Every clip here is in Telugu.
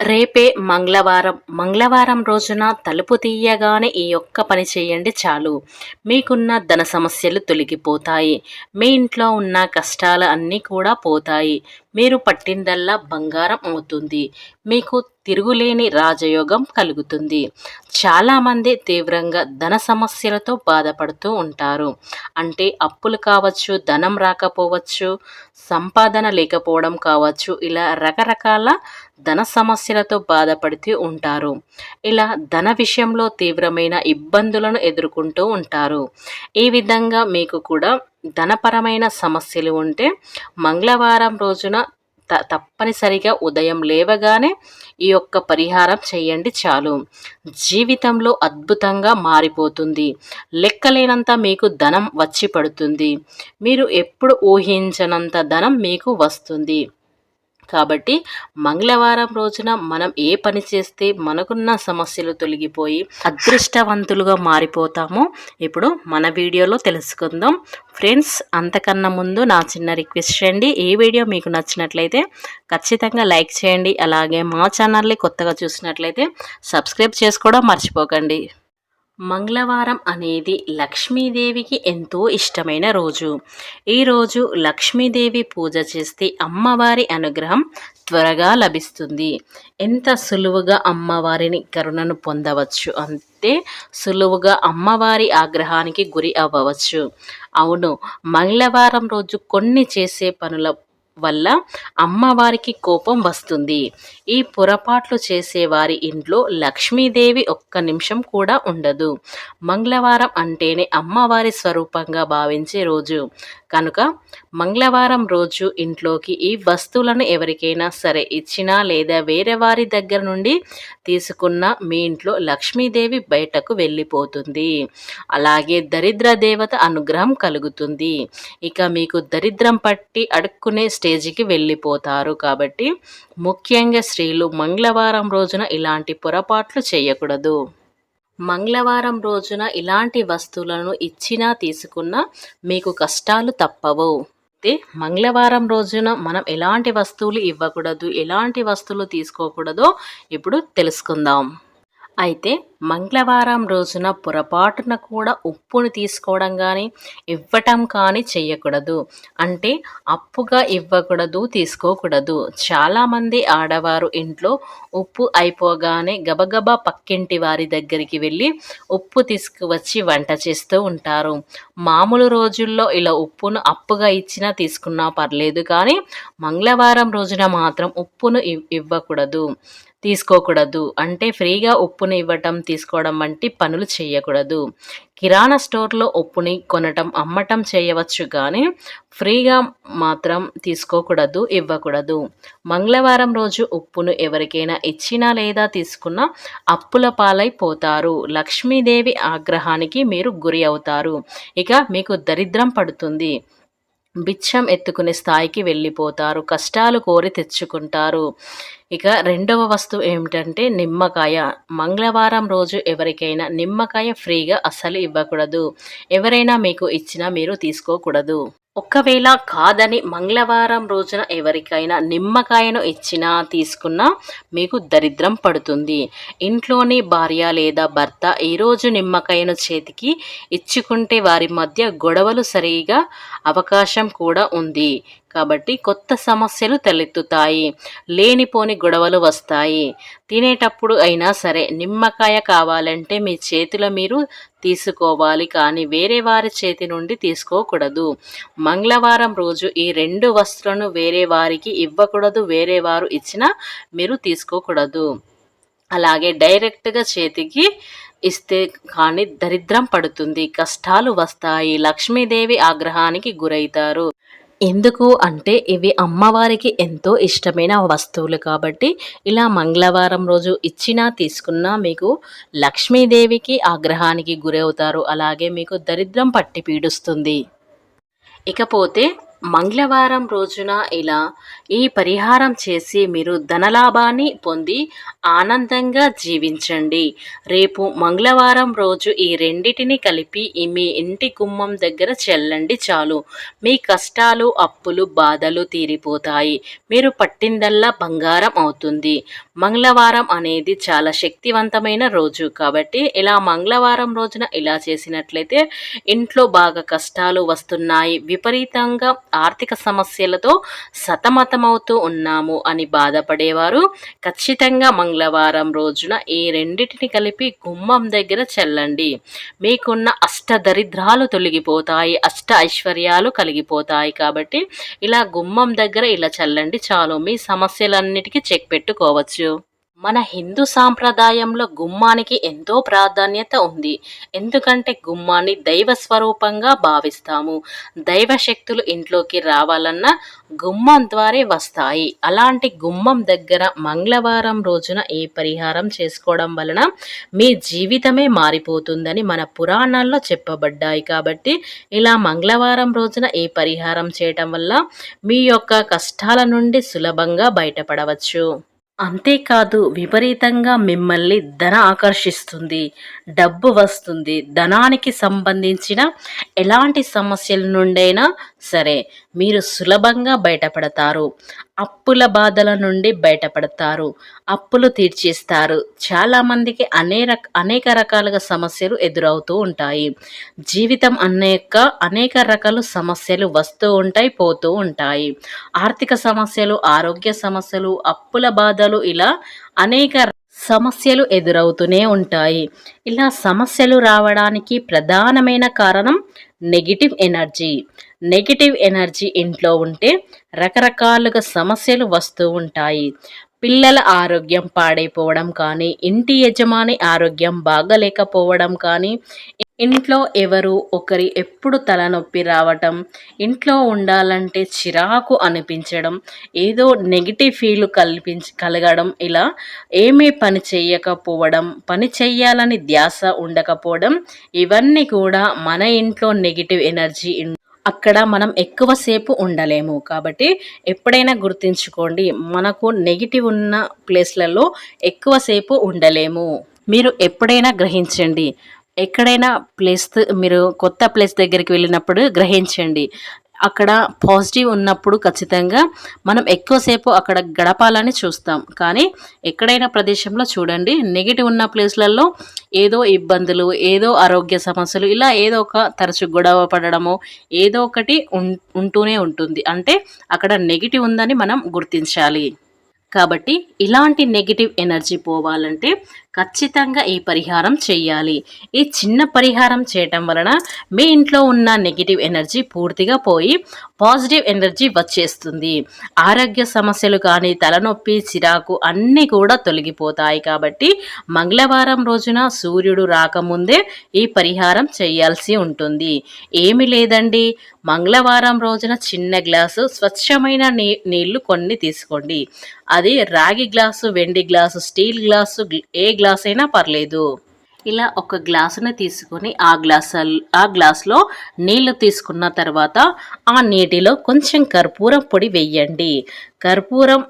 రేపే మంగళవారం. మంగళవారం రోజున తలుపు తీయగానే ఈ ఒక్క పని చేయండి చాలు. మీకున్న ధన సమస్యలు తొలగిపోతాయి. మీ ఇంట్లో ఉన్న కష్టాలు అన్నీ కూడా పోతాయి. మీరు పట్టిందల్లా బంగారం అవుతుంది. మీకు తిరుగులేని రాజయోగం కలుగుతుంది. చాలామంది తీవ్రంగా ధన సమస్యలతో బాధపడుతూ ఉంటారు. అంటే అప్పులు కావచ్చు ధనం రాకపోవచ్చు సంపాదన లేకపోవడం కావచ్చు ఇలా రకరకాల ధన సమస్యలతో బాధపడుతూ ఉంటారు. ఇలా ధన విషయంలో తీవ్రమైన ఇబ్బందులను ఎదుర్కొంటూ ఉంటారు. ఈ విధంగా మీకు కూడా ధనపరమైన సమస్యలు ఉంటే మంగళవారం రోజున త తప్పనిసరిగా ఉదయం లేవగానే ఈ యొక్క పరిహారం చేయండి చాలు. జీవితంలో అద్భుతంగా మారిపోతుంది. లెక్కలేనంత మీకు ధనం వచ్చి పడుతుంది. మీరు ఎప్పుడు ఊహించనంత ధనం మీకు వస్తుంది. కాబట్టి మంగళవారం రోజున మనం ఏ పని చేస్తే మనకున్న సమస్యలు తొలగిపోయి అదృష్టవంతులుగా మారిపోతామో ఇప్పుడు మన వీడియోలో తెలుసుకుందాం. ఫ్రెండ్స్ అంతకన్నా ముందు నా చిన్న రిక్వెస్ట్ చేయండి. ఈ వీడియో మీకు నచ్చినట్లయితే ఖచ్చితంగా లైక్ చేయండి. అలాగే మా ఛానల్ని కొత్తగా చూసినట్లయితే సబ్స్క్రైబ్ చేసుకోవడం మర్చిపోకండి. మంగళవారం అనేది లక్ష్మీదేవికి ఎంతో ఇష్టమైన రోజు. ఈరోజు లక్ష్మీదేవి పూజ చేస్తే అమ్మవారి అనుగ్రహం త్వరగా లభిస్తుంది. ఎంత సులువుగా అమ్మవారిని కరుణను పొందవచ్చు అంతే సులువుగా అమ్మవారి ఆగ్రహానికి గురి అవ్వవచ్చు. అవును మంగళవారం రోజు కొన్ని చేసే పనుల వల్ల అమ్మవారికి కోపం వస్తుంది. ఈ పొరపాట్లు చేసేవారి ఇంట్లో లక్ష్మీదేవి ఒక్క నిమిషం కూడా ఉండదు. మంగళవారం అంటేనే అమ్మవారి స్వరూపంగా భావించే రోజు. కనుక మంగళవారం రోజు ఇంట్లోకి ఈ వస్తువులను ఎవరికైనా సరే ఇచ్చినా లేదా వేరే వారి దగ్గర నుండి తీసుకున్న మీ ఇంట్లో లక్ష్మీదేవి బయటకు వెళ్ళిపోతుంది. అలాగే దరిద్ర దేవత అనుగ్రహం కలుగుతుంది. ఇక మీకు దరిద్రం పట్టి అడుక్కునే స్టేజ్కి వెళ్ళిపోతారు. కాబట్టి ముఖ్యంగా స్త్రీలు మంగళవారం రోజున ఇలాంటి పొరపాట్లు చేయకూడదు. మంగళవారం రోజున ఇలాంటి వస్తువులను ఇచ్చినా తీసుకున్నా మీకు కష్టాలు తప్పవు. అయితే మంగళవారం రోజున మనం ఎలాంటి వస్తువులు ఇవ్వకూడదు ఎలాంటి వస్తువులు తీసుకోకూడదో ఇప్పుడు తెలుసుకుందాం. అయితే మంగళవారం రోజున పొరపాటున కూడా ఉప్పును తీసుకోవడం కానీ ఇవ్వటం కానీ చేయకూడదు అంటే అప్పుగా ఇవ్వకూడదు తీసుకోకూడదు. చాలామంది ఆడవారు ఇంట్లో ఉప్పు అయిపోగానే గబగబా పక్కింటి వారి దగ్గరికి వెళ్ళి ఉప్పు తీసుకువచ్చి వంట చేస్తూ ఉంటారు. మామూలు రోజుల్లో ఇలా ఉప్పును అప్పుగా ఇచ్చినా తీసుకున్నా పర్లేదు కానీ మంగళవారం రోజున మాత్రం ఉప్పును ఇవ్వకూడదు. తీసుకోకూడదు. అంటే ఫ్రీగా ఉప్పుని ఇవ్వటం తీసుకోవడం వంటి పనులు చేయకూడదు. కిరాణా స్టోర్లో ఉప్పుని కొనటం అమ్మటం చేయవచ్చు కానీ ఫ్రీగా మాత్రం తీసుకోకూడదు ఇవ్వకూడదు. మంగళవారం రోజు ఉప్పును ఎవరికైనా ఇచ్చినా లేదా తీసుకున్నా అప్పుల పాలైపోతారు. లక్ష్మీదేవి ఆగ్రహానికి మీరు గురి అవుతారు. ఇక మీకు దరిద్రం పడుతుంది. బిచ్చం ఎత్తుకునే స్థాయికి వెళ్ళిపోతారు. కష్టాలు కోరి తెచ్చుకుంటారు. ఇక రెండవ వస్తువు ఏమిటంటే నిమ్మకాయ. మంగళవారం రోజు ఎవరికైనా నిమ్మకాయ ఫ్రీగా అస్సలు ఇవ్వకూడదు. ఎవరైనా మీకు ఇచ్చినా మీరు తీసుకోకూడదు. ఒకవేళ కాదని మంగళవారం రోజున ఎవరికైనా నిమ్మకాయను ఇచ్చినా తీసుకున్నా మీకు దరిద్రం పడుతుంది. ఇంట్లోని భార్య లేదా భర్త ఈరోజు నిమ్మకాయను చేతికి ఇచ్చుకుంటే వారి మధ్య గొడవలు సరిగా అవకాశం కూడా ఉంది. కాబట్టి కొత్త సమస్యలు తలెత్తుతాయి. లేనిపోని గొడవలు వస్తాయి. తినేటప్పుడు అయినా సరే నిమ్మకాయ కావాలంటే మీ చేతిలో మీరు తీసుకోవాలి కానీ వేరే వారి చేతి నుండి తీసుకోకూడదు. మంగళవారం రోజు ఈ రెండు వస్తువులను వేరే వారికి ఇవ్వకూడదు వేరే వారు ఇచ్చినా మీరు తీసుకోకూడదు. అలాగే డైరెక్ట్గా చేతికి ఇస్తే కానీ దరిద్రం పడుతుంది కష్టాలు వస్తాయి. లక్ష్మీదేవి ఆగ్రహానికి గురవుతారు. ఎందుకు అంటే ఇవి అమ్మవారికి ఎంతో ఇష్టమైన వస్తువులు కాబట్టి ఇలా మంగళవారం రోజు ఇచ్చినా తీసుకున్నా మీకు లక్ష్మీదేవికి ఆగ్రహానికి గురవుతారు. అలాగే మీకు దరిద్రం పట్టి పీడుస్తుంది. ఇకపోతే మంగళవారం రోజున ఇలా ఈ పరిహారం చేసి మీరు ధనలాభాన్ని పొంది ఆనందంగా జీవించండి. రేపు మంగళవారం రోజు ఈ రెండిటిని కలిపి మీ ఇంటి గుమ్మం దగ్గర చెల్లండి చాలు. మీ కష్టాలు అప్పులు బాధలు తీరిపోతాయి. మీరు పట్టిందల్లా బంగారం అవుతుంది. మంగళవారం అనేది చాలా శక్తివంతమైన రోజు కాబట్టి ఇలా మంగళవారం రోజున ఇలా చేసినట్లయితే ఇంట్లో బాగా కష్టాలు వస్తున్నాయి. విపరీతంగా ఆర్థిక సమస్యలతో సతమతమవుతూ ఉన్నాము అని బాధపడేవారు. ఖచ్చితంగా మంగళవారం రోజున ఈ రెండింటిని కలిపి గుమ్మం దగ్గర చల్లండి. మీకున్న అష్ట దరిద్రాలు తొలగిపోతాయి అష్ట ఐశ్వర్యాలు కలిగిపోతాయి కాబట్టి ఇలా గుమ్మం దగ్గర ఇలా చల్లండి చాలు. మీ సమస్యలన్నిటికీ చెక్ పెట్టుకోవచ్చు. మన హిందూ సాంప్రదాయంలో గుమ్మానికి ఎంతో ప్రాధాన్యత ఉంది. ఎందుకంటే గుమ్మాన్ని దైవ స్వరూపంగా భావిస్తాము. దైవ శక్తులు ఇంట్లోకి రావాలన్నా గుమ్మం ద్వారే వస్తాయి. అలాంటి గుమ్మం దగ్గర మంగళవారం రోజున ఈ పరిహారం చేసుకోవడం వలన మీ జీవితమే మారిపోతుందని మన పురాణాల్లో చెప్పబడ్డాయి. కాబట్టి ఇలా మంగళవారం రోజున ఈ పరిహారం చేయటం వల్ల మీ యొక్క కష్టాల నుండి సులభంగా బయటపడవచ్చు. అంతేకాదు విపరీతంగా మిమ్మల్ని ధన ఆకర్షిస్తుంది డబ్బు వస్తుంది ధనానికి సంబంధించిన ఎలాంటి సమస్యల నుండైనా సరే. మీరు సులభంగా బయటపడతారు. అప్పుల బాధల నుండి బయటపడతారు. అప్పులు తీర్చేస్తారు. చాలామందికి అనేక అనేక రకాలుగా సమస్యలు ఎదురవుతూ ఉంటాయి. జీవితం అనేక అనేక రకాల సమస్యలు వస్తూ ఉంటాయి పోతూ ఉంటాయి. ఆర్థిక సమస్యలు ఆరోగ్య సమస్యలు అప్పుల బాధలు ఇలా అనేక సమస్యలు ఎదురవుతూనే ఉంటాయి. ఇలా సమస్యలు రావడానికి ప్రధానమైన కారణం నెగిటివ్ ఎనర్జీ. నెగిటివ్ ఎనర్జీ ఇంట్లో ఉంటే రకరకాలుగా సమస్యలు వస్తూ ఉంటాయి. పిల్లల ఆరోగ్యం పాడైపోవడం కానీ ఇంటి యజమాని ఆరోగ్యం బాగలేకపోవడం కానీ ఇంట్లో ఎవరు ఒకరి ఎప్పుడు తలనొప్పి రావటం ఇంట్లో ఉండాలంటే చిరాకు అనిపించడం ఏదో నెగిటివ్ ఫీల్ కల్పించ కలగడం ఇలా ఏమీ పని చేయకపోవడం పని చెయ్యాలని ధ్యాస ఉండకపోవడం ఇవన్నీ కూడా మన ఇంట్లో నెగిటివ్ ఎనర్జీ అక్కడ మనం ఎక్కువసేపు ఉండలేము. కాబట్టి ఎప్పుడైనా గుర్తుంచుకోండి మనకు నెగిటివ్ ఉన్న ప్లేస్లలో ఎక్కువసేపు ఉండలేము. మీరు ఎప్పుడైనా గ్రహించండి. ఎక్కడైనా ప్లేస్ మీరు కొత్త ప్లేస్ దగ్గరికి వెళ్ళినప్పుడు గ్రహించండి. అక్కడ పాజిటివ్ ఉన్నప్పుడు ఖచ్చితంగా మనం ఎక్కువసేపు అక్కడ గడపాలని చూస్తాం. కానీ ఎక్కడైనా ప్రదేశంలో చూడండి నెగిటివ్ ఉన్న ప్లేస్లలో ఏదో ఇబ్బందులు ఏదో ఆరోగ్య సమస్యలు ఇలా ఏదో ఒక తరచు గొడవ పడడము ఏదో ఒకటి ఉంటూనే ఉంటుంది. అంటే అక్కడ నెగిటివ్ ఉందని మనం గుర్తించాలి. కాబట్టి ఇలాంటి నెగిటివ్ ఎనర్జీ పోవాలంటే ఖచ్చితంగా ఈ పరిహారం చేయాలి. ఈ చిన్న పరిహారం చేయటం వలన మీ ఇంట్లో ఉన్న నెగిటివ్ ఎనర్జీ పూర్తిగా పోయి పాజిటివ్ ఎనర్జీ వచ్చేస్తుంది. ఆరోగ్య సమస్యలు కానీ తలనొప్పి చిరాకు అన్నీ కూడా తొలగిపోతాయి కాబట్టి మంగళవారం రోజున సూర్యుడు రాకముందే ఈ పరిహారం చేయాల్సి ఉంటుంది. ఏమి లేదండి. మంగళవారం రోజున చిన్న గ్లాసు స్వచ్ఛమైన నీ నీళ్ళు కొన్ని తీసుకోండి. అది రాగి గ్లాసు వెండి గ్లాసు స్టీల్ గ్లాసు ఏ గ్లాస్ అయినా పర్లేదు. ఇలా ఒక గ్లాసుని తీసుకొని ఆ గ్లాస్ ఆ గ్లాస్లో నీళ్ళు తీసుకున్న తర్వాత ఆ నీటిలో కొంచెం కర్పూరం పొడి వెయ్యండి. కర్పూరం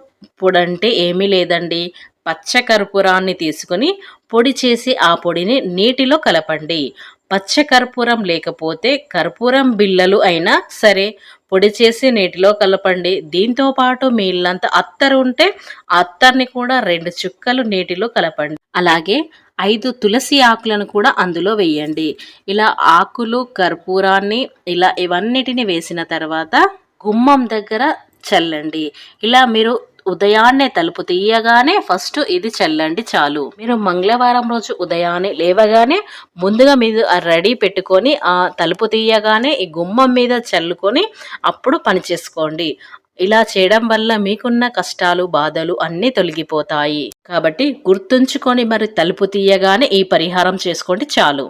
పొడి అంటే ఏమీ లేదండి. పచ్చ కర్పూరాన్ని తీసుకొని పొడి చేసి ఆ పొడిని నీటిలో కలపండి. పచ్చ కర్పూరం లేకపోతే కర్పూరం బిళ్ళలు అయినా సరే పొడి చేసి నీటిలో కలపండి. దీంతో పాటు మీ ఇల్లంతా అత్తరు ఉంటే అత్తర్ని కూడా రెండు చుక్కలు నీటిలో కలపండి. అలాగే ఐదు తులసి ఆకులను కూడా అందులో వేయండి. ఇలా ఆకులు కర్పూరాన్ని ఇలా ఇవన్నిటిని వేసిన తర్వాత గుమ్మం దగ్గర చల్లండి. ఇలా మీరు ఉదయాన్నే తలుపు తీయగానే ఫస్ట్ ఇది చల్లండి చాలు. మీరు మంగళవారం రోజు ఉదయాన్నే లేవగానే ముందుగా మీరు రెడీ పెట్టుకొని ఆ తలుపు తీయగానే ఈ గుమ్మం మీద చల్లుకొని అప్పుడు పని చేసుకోండి. ఇలా చేయడం వల్ల మీకున్న కష్టాలు బాధలు అన్నీ తొలగిపోతాయి. కాబట్టి గుర్తుంచుకొని మరి తలుపు తీయగానే ఈ పరిహారం చేసుకోండి చాలు.